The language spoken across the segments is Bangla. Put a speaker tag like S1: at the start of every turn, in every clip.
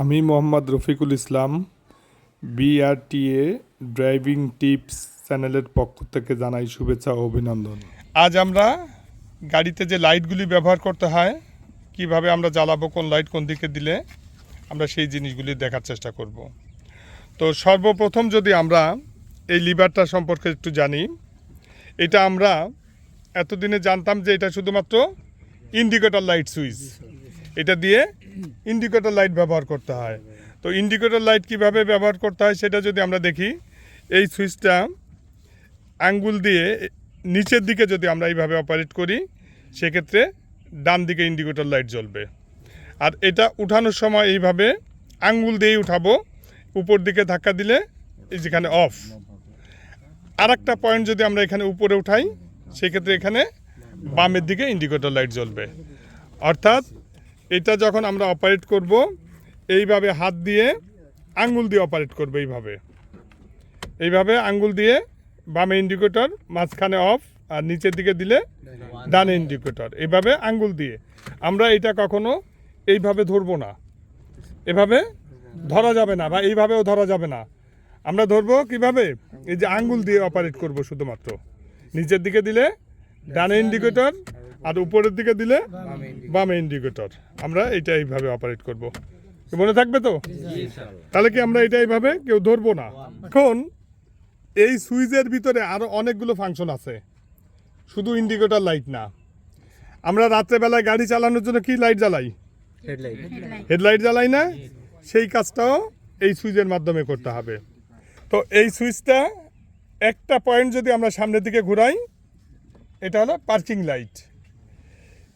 S1: আমি Mohammad Rafiqul Islam BRTA driving tips চ্যানেলের পক্ষ থেকে জানাই শুভেচ্ছা ও অভিনন্দন। আজ আমরা গাড়িতে যে লাইটগুলি ব্যবহার করতে হয়, কীভাবে আমরা জ্বালাবো, কোন লাইট কোন দিকে দিলে, আমরা সেই জিনিসগুলি দেখার চেষ্টা করব। তো সর্বপ্রথম যদি আমরা এই লিভারটা সম্পর্কে একটু জানি, এটা আমরা এতদিনে জানতাম যে এটা শুধুমাত্র ইন্ডিকেটর লাইট সুইচ। এটা দিয়ে ইন্ডিকেটর লাইট ব্যবহার করতে হয়। তো ইন্ডিকেটর লাইট কীভাবে ব্যবহার করতে হয় সেটা যদি আমরা দেখি, এই সুইচটা আঙ্গুল দিয়ে নিচের দিকে যদি আমরা এইভাবে অপারেট করি, সেক্ষেত্রে ডান দিকে ইন্ডিকেটর লাইট জ্বলবে। আর এটা উঠানোর সময় এইভাবে আঙ্গুল দিয়েই উঠাবো, উপর দিকে ধাক্কা দিলে যেখানে অফ আর একটা পয়েন্ট যদি আমরা এখানে উপরে উঠাই, সেক্ষেত্রে এখানে বামের দিকে ইন্ডিকেটর লাইট জ্বলবে। অর্থাৎ এটা যখন আমরা অপারেট করব, এইভাবে হাত দিয়ে আঙ্গুল দিয়ে অপারেট করব এইভাবে। এইভাবে আঙ্গুল দিয়ে বামে ইন্ডিকেটর মাঝখানে অফ আর নিচের দিকে দিলে ডানে ইন্ডিকেটর এইভাবে আঙ্গুল দিয়ে। আমরা এটা কখনো এইভাবে ধরবো না। এভাবে ধরা যাবে না বা এইভাবেও ধরা যাবে না। আমরা ধরবো কীভাবে? এই যে আঙ্গুল দিয়ে অপারেট করব শুধুমাত্র। নিচের দিকে দিলে ডানে ইন্ডিকেটর আর উপরের দিকে দিলে বামে ইন্ডিকেটর আমরা এটা এইভাবে অপারেট করব। মনে থাকবে তো? তাহলে কি আমরা এটা এইভাবে কেউ ধরবো না? এখন এই সুইচের ভিতরে আরও অনেকগুলো ফাংশন আছে। শুধু ইন্ডিকেটর লাইট না। আমরা রাত্রেবেলায় গাড়ি চালানোর জন্য কি লাইট জ্বালাই?
S2: হেডলাইট
S1: হেডলাইট জ্বালাই না? সেই কাজটাও এই সুইচের মাধ্যমে করতে হবে। তো এই সুইচটা একটা পয়েন্ট যদি আমরা সামনের দিকে ঘুরাই এটা হলো পার্কিং লাইট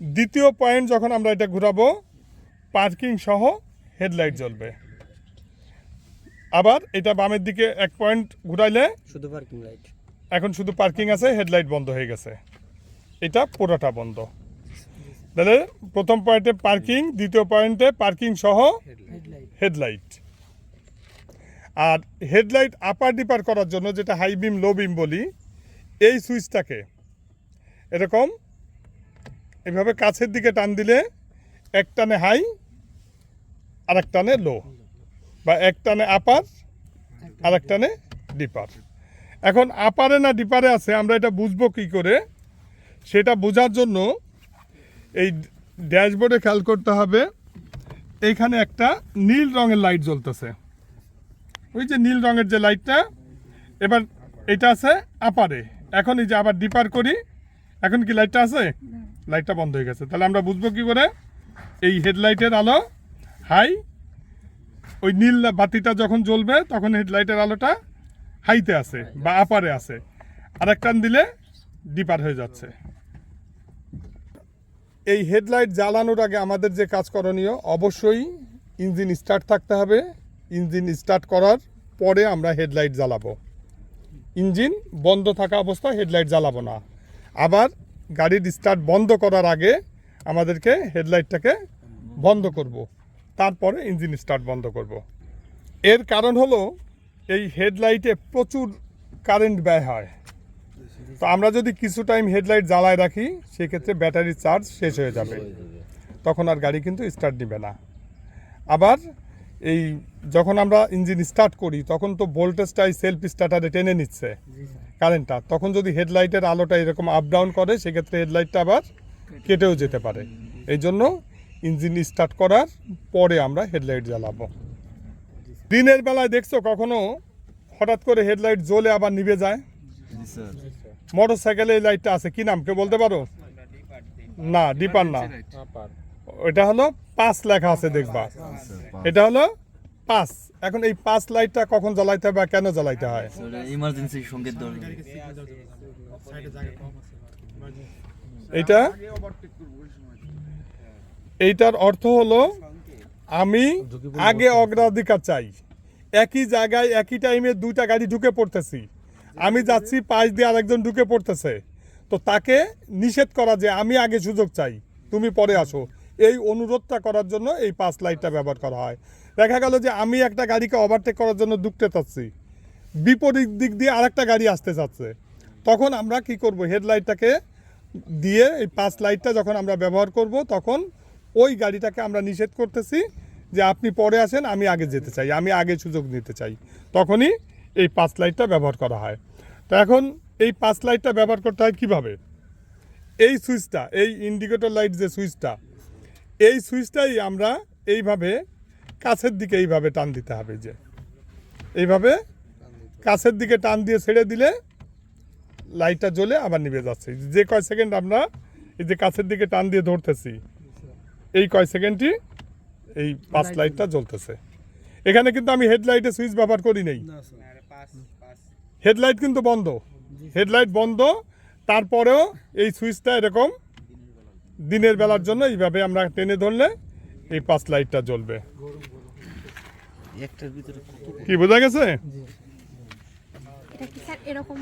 S1: দ্বিতীয় পয়েন্ট যখন আমরা এটা ঘুরাবো পার্কিং সহ হেডলাইট জ্বলবে। আবার এটা বামের দিকে এক পয়েন্ট ঘুরাইলে
S2: শুধু পার্কিং লাইট
S1: এখন শুধু পার্কিং আছে হেডলাইট বন্ধ হয়ে গেছে। এটা পুরোটা বন্ধ। তাহলে প্রথম পয়েন্টে পার্কিং দ্বিতীয় পয়েন্টে পার্কিং সহ হেডলাইট। আর হেডলাইট আপার ডিপার করার জন্য যেটা হাই বিম লো বিম বলি এই সুইচটাকে এরকম এভাবে কাছের দিকে টান দিলে এক টানে হাই আর এক টানে লো, বা এক টানে আপার আর এক টানে ডিপার। এখন আপারে না ডিপারে আছে, আমরা এটা বুঝব কী করে? সেটা বোঝার জন্য এই ড্যাশবোর্ডে খেয়াল করতে হবে এইখানে একটা নীল রঙের লাইট জ্বলতেছে। ওই যে নীল রঙের যে লাইটটা, এবার এটা আছে আপারে। এখন এই যে আবার ডিপার করি, এখন কি লাইটটা আছে? লাইটটা বন্ধ হয়ে গেছে। তাহলে আমরা বুঝব কি করে? এই হেডলাইটের আলো হাই ওই নীল বাতিটা যখন জ্বলবে, তখন হেডলাইটের আলোটা হাইতে আছে বা আপারে আছে। আর টান দিলে ডিপার হয়ে যাচ্ছে। এই হেডলাইট জ্বালানোর আগে আমাদের যে কাজ করণীয়, অবশ্যই ইঞ্জিন স্টার্ট থাকতে হবে। ইঞ্জিন স্টার্ট করার পরে আমরা হেডলাইট জ্বালাবো। ইঞ্জিন বন্ধ থাকা অবস্থায় হেডলাইট জ্বালাবো না। আবার গাড়ির স্টার্ট বন্ধ করার আগে আমাদেরকে হেডলাইটটাকে বন্ধ করব। তারপরে ইঞ্জিন স্টার্ট বন্ধ করব। এর কারণ হলো, এই হেডলাইটে প্রচুর কারেন্ট ব্যয় হয়। তো আমরা যদি কিছু টাইম হেডলাইট জ্বালায় রাখি, সেক্ষেত্রে ব্যাটারি চার্জ শেষ হয়ে যাবে। তখন আর গাড়ি কিন্তু স্টার্ট দিবে না। আবার এই যখন আমরা ইঞ্জিন স্টার্ট করি তখন তো ভোল্টেজটাই সেলফ স্টার্টারে টেনে নিচ্ছে কারেন্টটা তখন যদি হেডলাইটের আলোটা এরকম আপ ডাউন করে সেক্ষেত্রে হেডলাইটটা আবার কেটেও যেতে পারে। এই জন্য ইঞ্জিন স্টার্ট করার পরে আমরা হেডলাইট জ্বালাবো। দিনের বেলায় দেখছ কখনো হঠাৎ করে হেডলাইট জ্বলে আবার নিভে যায়? মোটর সাইকেলে এই লাইটটা আছে। কি নাম? কেউ বলতে পারো? না ডিপার না। এটা হলো পাঁচ লেখা আছে দেখবা। এটা হলো পাঁচ এখন এই পাঁচ লাইটটা কখন জ্বালাইতে হবে বা কেন জ্বালাইতে হয়?
S3: ইমার্জেন্সি সংকেত
S1: এটা এইটার অর্থ হলো আমি আগে অগ্রাধিকার চাই। একই জায়গায় একই টাইমে দুইটা গাড়ি ঢুকে পড়তেছি। আমি যাচ্ছি পাশ দিয়ে আরেকজন ঢুকে পড়তেছে। তো তাকে নিষেধ করা যে আমি আগে সুযোগ চাই। তুমি পরে আসো। এই অনুরোধটা করার জন্য এই পাঁচ লাইটটা ব্যবহার করা হয়। দেখা গেল যে আমি একটা গাড়িকে ওভারটেক করার জন্য ঢুকতে চাচ্ছি বিপরীত দিক দিয়ে আরেকটা গাড়ি আসতে চাচ্ছে তখন আমরা কি করব? হেডলাইটটাকে দিয়ে এই পাঁচ লাইটটা যখন আমরা ব্যবহার করব, তখন ওই গাড়িটাকে আমরা নিষেধ করতেছি যে আপনি পরে আসেন, আমি আগে যেতে চাই, আমি আগে সুযোগ নিতে চাই। তখনই এই পাঁচ লাইটটা ব্যবহার করা হয়। তো এখন এই পাঁচ লাইটটা ব্যবহার করতে হয় কীভাবে? এই সুইচটা, এই ইন্ডিকেটর লাইট যে সুইচটা, এই সুইচটাই আমরা এইভাবে কাছের দিকে এইভাবে টান দিতে হবে যে। এইভাবে কাছের দিকে টান দিয়ে ছেড়ে দিলে লাইটটা জ্বলে আবার নিভে যাচ্ছে। যে কয় সেকেন্ড আমরা এই যে কাছের দিকে টান দিয়ে ধরতেছি এই কয় সেকেন্ডটি এই পাঁচ লাইটটা জ্বলতেছে। এখানে কিন্তু আমি হেডলাইটে সুইচ ব্যবহার করি নেই। হেডলাইট কিন্তু বন্ধ। হেডলাইট বন্ধ তারপরেও এই সুইচটা এরকম দিনের বেলার জন্য এইভাবে আমরা টেনে ধরলে এই পাঁচ লাইটটা জ্বলবে।
S3: একটার ভিতরে
S1: কি বোঝা গেছে?
S2: এটা কি স্যার এরকম?